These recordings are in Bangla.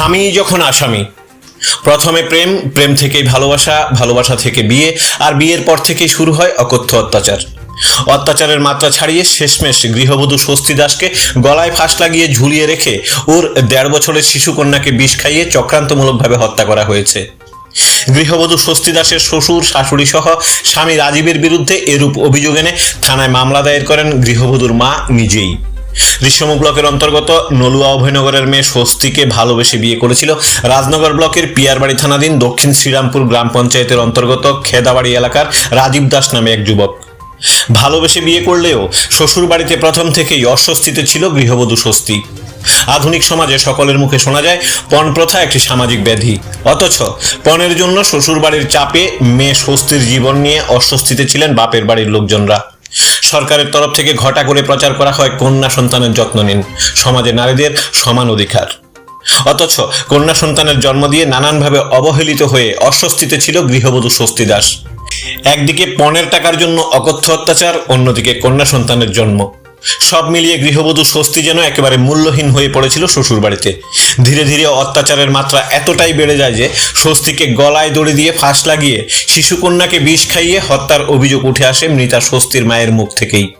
স্বামী যখন আসামি, প্রথমে প্রেম প্রেম থেকেই ভালোবাসা ভালোবাসা থেকে বিয়ে, আর বিয়ের পর থেকেই শুরু হয় অকথ্য অত্যাচার। অত্যাচারের মাত্রা ছাড়িয়ে শেষমেশ গৃহবধূ স্বস্তি দাসকে গলায় ফাঁস লাগিয়ে ঝুলিয়ে রেখে ওর দেড় বছরের শিশুকন্যাকে বিষ খাইয়ে চক্রান্তমূলকভাবে হত্যা করা হয়েছে। গৃহবধূ স্বস্তি দাসের শ্বশুর, শাশুড়ি সহ স্বামী রাজীবের বিরুদ্ধে এরূপ অভিযোগ এনে থানায় মামলা দায়ের করেন গৃহবধূর মা নিজেই। ঋষ্যমু ব্লকের অন্তর্গত নলুয়া অভয়নগরের মেয়ে স্বস্তিকে ভালোবেসে বিয়ে করেছিল। রাজনগর ব্লকের পিয়ারবাড়ি থানাধীন দক্ষিণ শ্রীরামপুর গ্রাম পঞ্চায়েতের অন্তর্গত খেদাবাড়ি এলাকার রাজীব দাস নামে এক যুবক। ভালোবেসে বিয়ে করলেও শ্বশুর বাড়িতে প্রথম থেকেই অস্বস্তিতে ছিল গৃহবধূ স্বস্তি। আধুনিক সমাজে সকলের মুখে শোনা যায়, পণ প্রথা একটি সামাজিক ব্যাধি। অথচ পণের জন্য শ্বশুর বাড়ির চাপে মেয়ে স্বস্তির জীবন নিয়ে অস্বস্তিতে ছিলেন বাপের বাড়ির লোকজনরা। সরকারের তরফ থেকে ঘটা করে প্রচার করা হয় কন্যা সন্তানের যত্ন নিন। সমাজে নারীদের সমান অধিকার। অথচ কন্যা সন্তানের জন্ম দিয়ে নানানভাবে অবহেলিত হয়ে অস্বস্তিতে ছিল গৃহবধূ স্বস্তি দাস। একদিকে পণের টাকার জন্য অকথ্য অত্যাচার, অন্যদিকে কন্যা সন্তানের জন্ম। সব মিলিয়ে গৃহবধূ স্বস্তি যেন একেবারে মূল্যহীন হয়ে পড়েছিল শ্বশুর বাড়িতে ধীরে ধীরে অত্যাচারের মাত্রা এতটাই বেড়ে যায় যে স্বস্তিকে গলায় দড়ি দিয়ে ফাঁস লাগিয়ে শিশুকন্যাকে বিষ খাইয়ে হত্যার অভিযোগ উঠে আসে মৃতা স্বস্তির মায়ের মুখ থেকেই।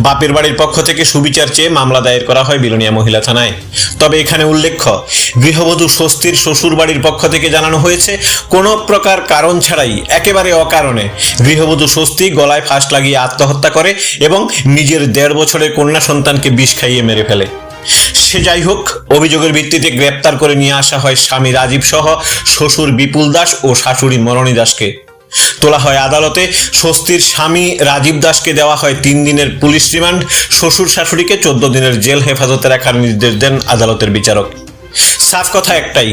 বাপের বাড়ির পক্ষ থেকে সুবিচার চেয়ে মামলা দায়ের করা হয় বিলোনিয়া মহিলা থানায়। তবে এখানে উল্লেখ্য, গৃহবধূ স্বস্তির শ্বশুর বাড়ির পক্ষ থেকে জানানো হয়েছে, কোনো প্রকার কারণ ছাড়াই, একেবারে অকারণে গৃহবধূ স্বস্তি গলায় ফাঁস লাগিয়ে আত্মহত্যা করে এবং নিজের দেড় বছরের কন্যা সন্তানকে বিষ খাইয়ে মেরে ফেলে। সে যাই হোক, অভিযোগের ভিত্তিতে গ্রেপ্তার করে নিয়ে আসা হয় স্বামী রাজীব সহ শ্বশুর বিপুল দাস ও শাশুড়ি মরণী দাসকে। তোলা হয় আদালতে। স্বস্তির স্বামী রাজীব দাসকে দেওয়া হয় তিন দিনের পুলিশ রিমান্ড। শ্বশুর শাশুড়িকে চোদ্দ দিনের জেল হেফাজতে রাখার নির্দেশ দেন আদালতের বিচারক। সাফ কথা একটাই,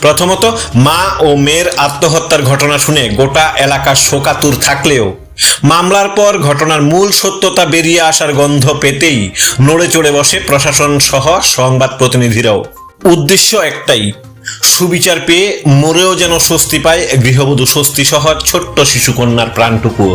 প্রথমত, মা ও মেয়ের আত্মহত্যার ঘটনা শুনে গোটা এলাকা শোকাতুর থাকলেও, মামলার পর ঘটনার মূল সত্যতা বেরিয়ে আসার গন্ধ পেতেই নড়ে চড়ে বসে প্রশাসন সহ সংবাদ প্রতিনিধিরাও। উদ্দেশ্য একটাই সুবিচার পেয়ে মরেও যেন স্বস্তি পায় গৃহবধূ স্বস্তি সহ ছোট্ট শিশুকন্যার প্রাণটুকুও।